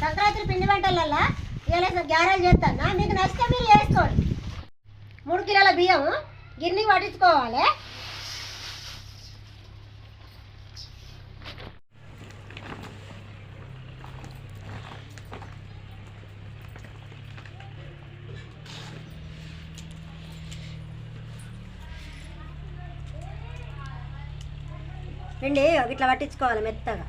సంక్రాంతి పిండి వంటలల్లా ఇలా గ్యారెల్ చేస్తాను మీకు నచ్చితే మీరు చేసుకోండి మూడు కిలోల బియ్యం గిన్నె పట్టించుకోవాలి. పిండి ఇట్లా పట్టించుకోవాలి మెత్తగా.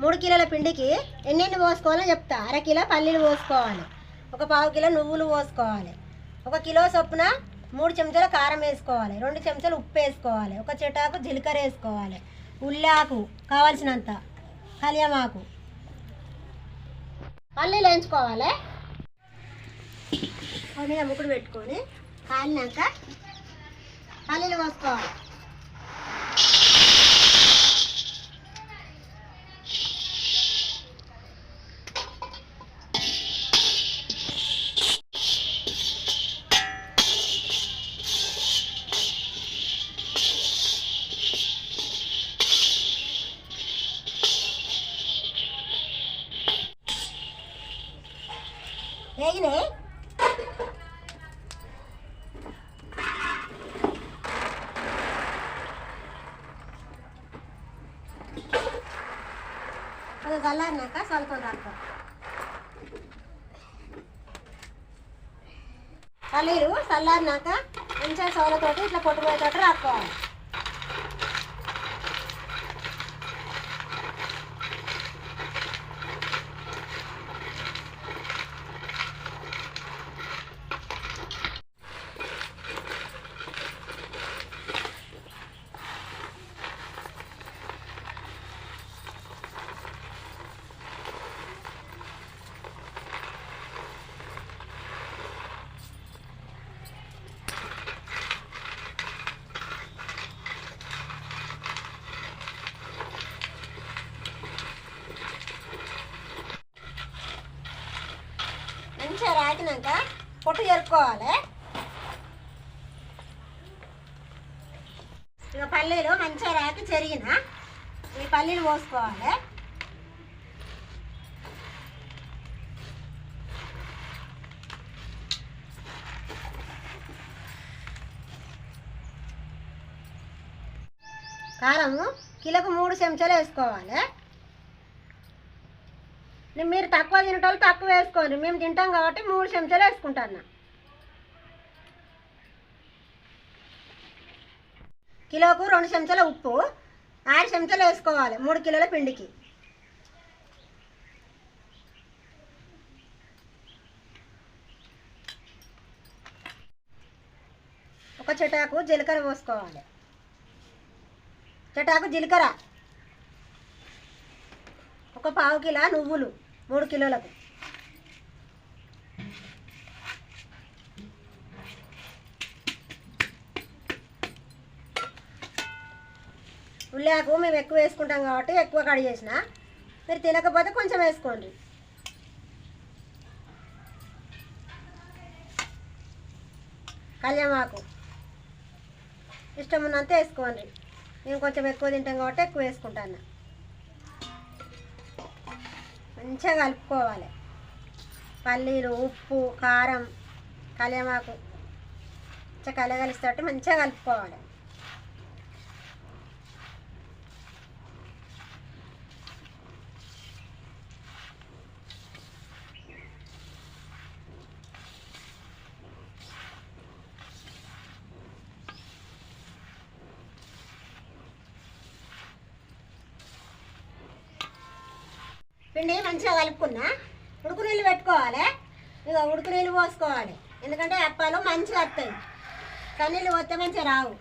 మూడు కిలోల పిండికి ఎన్నెన్ని పోసుకోవాలో చెప్తా. అర కిలో పల్లీలు పోసుకోవాలి. ఒక పావు కిలో నువ్వులు పోసుకోవాలి. ఒక కిలో చొప్పున మూడు చెంచాలు కారం వేసుకోవాలి. రెండు చెంచాలు ఉప్పు వేసుకోవాలి. ఒక చెటాకు జీలకర్ర వేసుకోవాలి. ఉల్లాకు కావాల్సినంత కలియమాకు పల్లీలు వేయించుకోవాలి. మీద ముక్కుడు పెట్టుకొని కాలినాక పల్లీలు పోసుకోవాలి. చల్లారినాక చల్లుకొని రాకో. పల్లీలు చల్లారినాక మంచిగా సోలతోటి ఇట్లా పొట్టుపోయేటట్టు రాసుకోవాలి. మంచిగా పొట్టు జరుపుకోవాలి. ఇక పల్లీలు మంచిగా రాకి చెరిగిన ఈ పల్లీలు పోసుకోవాలి. కారము కిలోకి మూడు చెంచాలు వేసుకోవాలి. మీరు తక్కువ తినేటోళ్ళు తక్కువ వేసుకోండి మేము తింటాం కాబట్టి మూడు చెంచాలు వేసుకుంటాను కిలోకు రెండు చెంచాల ఉప్పు ఆరు చెంచాలు వేసుకోవాలి మూడు కిలోల పిండికి. ఒక చెటాకు జీలకర్ర పోసుకోవాలి. చెటాకు జీలకర్ర. ఒక పావు కిలో నువ్వులు. మూడు కిలోలకు. ఉల్లాకు మేము ఎక్కువ వేసుకుంటాం కాబట్టి ఎక్కువ కడి చేసిన. మీరు తినకపోతే కొంచెం వేసుకోండి. కళ్యామాకు. ఇష్టం ఉన్నంత వేసుకోండి. మేము కొంచెం ఎక్కువ తింటాం కాబట్టి ఎక్కువ వేసుకుంటాను. మంచిగా కలుపుకోవాలి. పల్లీలు ఉప్పు కారం కలియమాకు మంచిగా కలగలిస్తేటి మంచిగా కలుపుకోవాలి పిండి మంచిగా కలుపుకున్నా ఉడుకు నీళ్ళు పెట్టుకోవాలి. ఇక ఉడుకు నీళ్ళు పోసుకోవాలి. ఎందుకంటే అప్పాలు మంచిగా వస్తాయి. కన్నీళ్ళు పోతే మంచిగా రావు.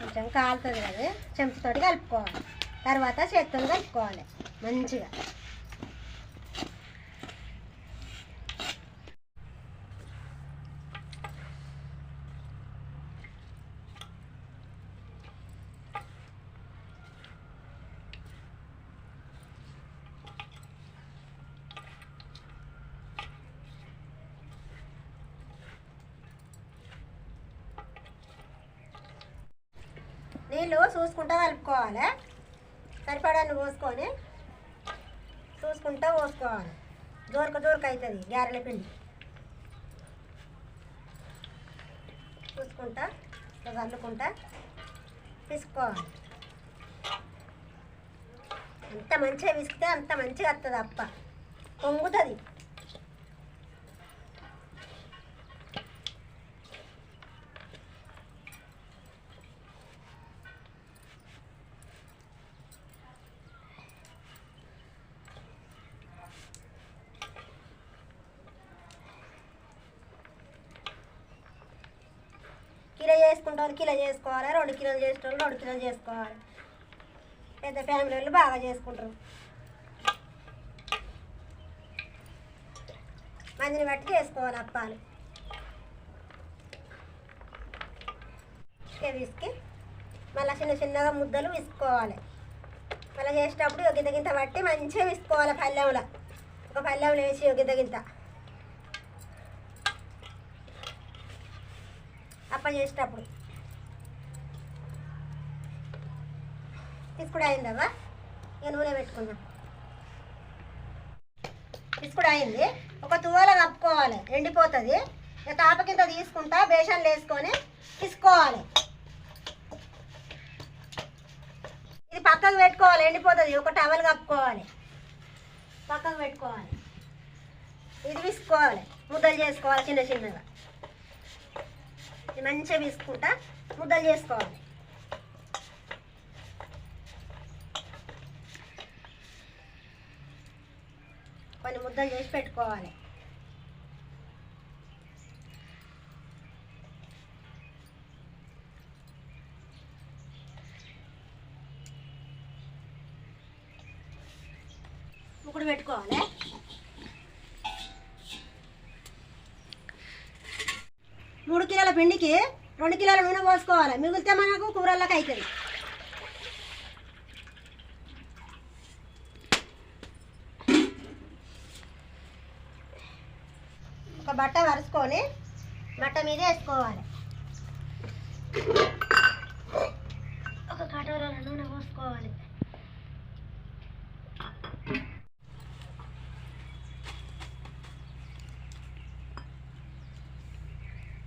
కొంచెం కాలుతుంది కదా చెంచుతోటి కలుపుకోవాలి. తర్వాత చేత్తో కలుపుకోవాలి. మంచిగా. నీళ్ళు చూసుకుంటూ కలుపుకోవాలి. సరిపడాన్ని పోసుకొని చూసుకుంటా పోసుకోవాలి. దూరక దూరక అవుతుంది గారెల పిండి. చూసుకుంటా అల్లుకుంటా చల్లుకుంటా పిసుకోవాలి ఎంత మంచిగా విసికితే అంత మంచిగా వస్తుంది అప్ప. పొంగుతుంది. రెండు వాళ్ళు కిలో చేసుకోవాలి రెండు కిలోలు చేసిన వాళ్ళు రెండు కిలోలు చేసుకోవాలి. పెద్ద ఫ్యామిలీ వాళ్ళు బాగా చేసుకుంటారు. మందిని బట్టి చేసుకోవాలి అప్పాలు. విసికి మళ్ళీ చిన్న చిన్నగా ముద్దలు విసుకోవాలి. మళ్ళీ చేసేటప్పుడు ఒక గింత గింత పట్టి మంచిగా విసుకోవాలి పల్లెంలో. ఒక పల్లెంలో వేసి ఒక గింత గింత. అప్ప చేసేటప్పుడు. తీసుకుడు అయిందమ్మా ఇక నూనె పెట్టుకుందాం తీసుకుడు అయింది ఒక తువాల కప్పుకోవాలి. ఎండిపోతుంది. ఇక తాప కింద తీసుకుంటా బేషన్లు వేసుకొని తీసుకోవాలి. ఇది పక్కకు పెట్టుకోవాలి. ఎండిపోతుంది. ఒక టవల్ కప్పుకోవాలి. పక్కకు పెట్టుకోవాలి. ఇది విసుకోవాలి ముద్దలు చేసుకోవాలి చిన్న చిన్నగా. ఇది మంచిగా విసుకుంటా ముద్దలు చేసుకోవాలి. కొన్ని ముద్దలు చేసి పెట్టుకోవాలి. ముక్కుడు పెట్టుకోవాలి. మూడు కిలోల పిండికి రెండు కిలోల నూనె పోసుకోవాలి. మిగిలితే మనకు కూరల్లోకి అవుతుంది ఒక బట్ట మట్ట మీద వేసుకోవాలి. ఒక కటోరలో నూనె పోసుకోవాలి.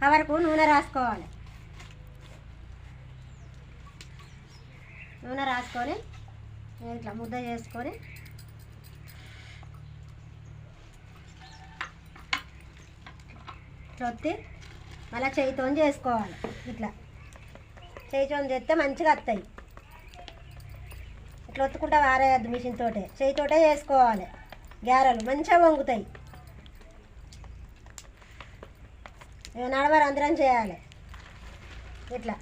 కవర్కు నూనె రాసుకోవాలి. నూనె రాసుకొని ఇట్లా ముద్ద చేసుకొని చొత్తి మళ్ళీ చేయితో చేసుకోవాలి. ఇట్లా. చేయితో చేస్తే మంచిగా వస్తాయి. ఇట్లా ఒత్తుకుంటా వారేయద్దు మిషన్ తోటే. చేయితోటే చేసుకోవాలి. గారెలు మంచిగా వంగుతాయి. నడవరు అందరం చేయాలి. ఇట్లా.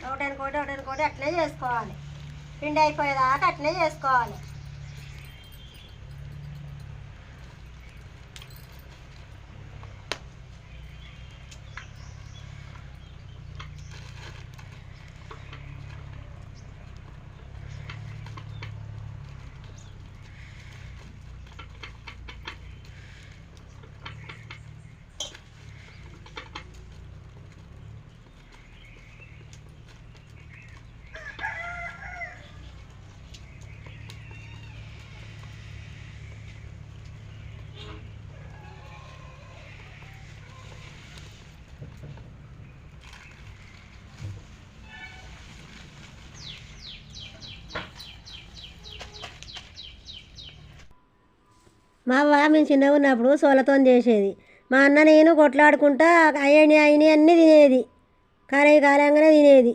ఒకటనుకోటి ఒకటనుకోటి అట్లే చేసుకోవాలి. పిండి అయిపోయేదాకా అట్లే చేసుకోవాలి. మా అవ్వ మేము చిన్నగా ఉన్నప్పుడు సోలతో చేసేది. మా అన్న నేను కొట్లాడుకుంటా అయ్యని అయిన అన్నీ తినేది. కాలే కాలంగానే తినేది.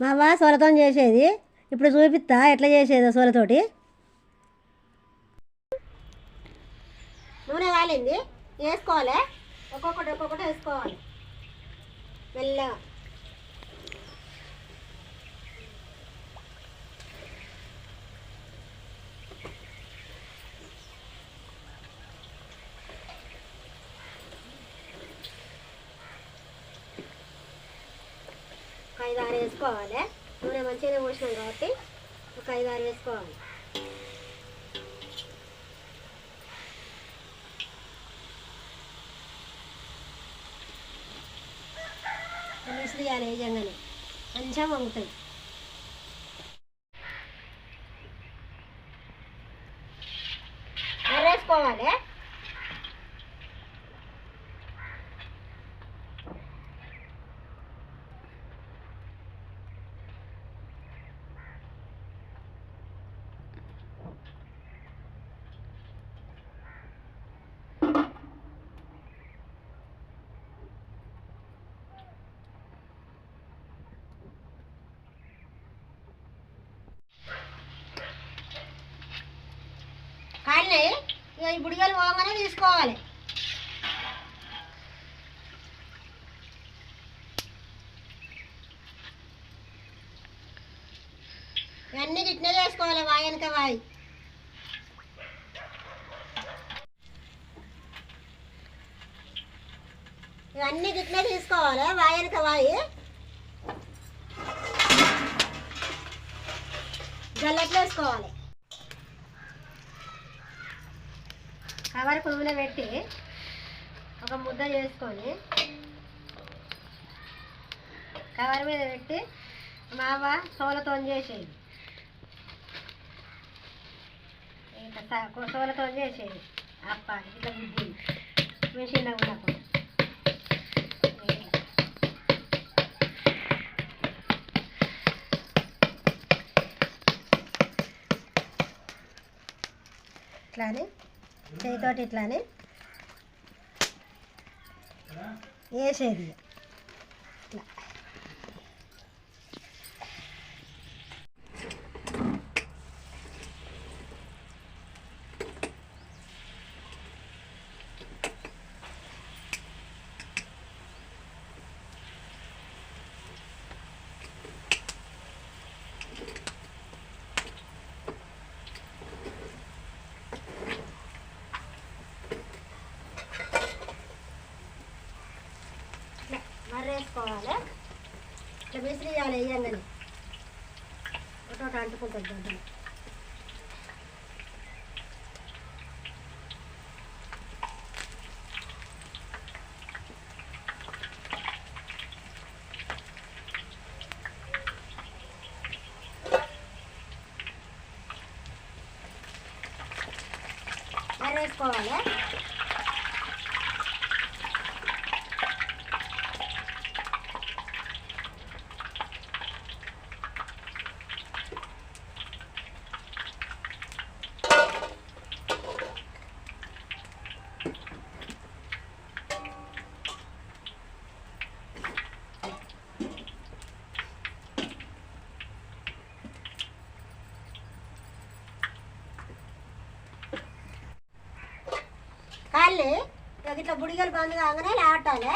మా అవ్వ సొలతో చేసేది. ఇప్పుడు చూపిస్తా ఎట్లా చేసేదో సోలతోటి. నూనె కాలింది. వేసుకోవాలి. ఒక్కొక్కటి ఒక్కొక్కటి వేసుకోవాలి. మెల్లగా ఒక ఐదు ఆరు వేసుకోవాలి. నూనె మంచిగానే పోసినాం కాబట్టి ఒక ఐదు ఆరు వేసుకోవాలి. వేసి మిసిరియాలి వేయంగానే మంచిగా వంగుతాయి వేసుకోవాలి ఉన్నాయి. ఇక ఈ బుడిగలు పోగానే తీసుకోవాలి. ఇవన్నీ ఇట్నే చేసుకోవాలి వాయనక వాయి. ఇవన్నీ గిట్నే తీసుకోవాలి వాయనక వాయి. జల్లెట్లు వేసుకోవాలి కవర్ పువ్వులో పెట్టి ఒక ముద్ద చేసుకొని కవర్ మీద పెట్టి మావ సోలతో చేసేది. ఇట్లా సోలతో చేసేది. అప్ప ఇట్లా బుద్ధి. మిషన్ ఉన్నప్పుడు. ఇట్లానే చేతితోటి ఇట్లానే వేసేది ఇట్లా ఇట్లా మర్రేసుకోవాలి ఇట్లా విసిరియాలి వేయంగానే. ఒకటి అంటుకుంటుంది దాంట్లో వేసుకోవాలి. ఇట్లా బుడిగలు బంద్ కాగానే లాటాలి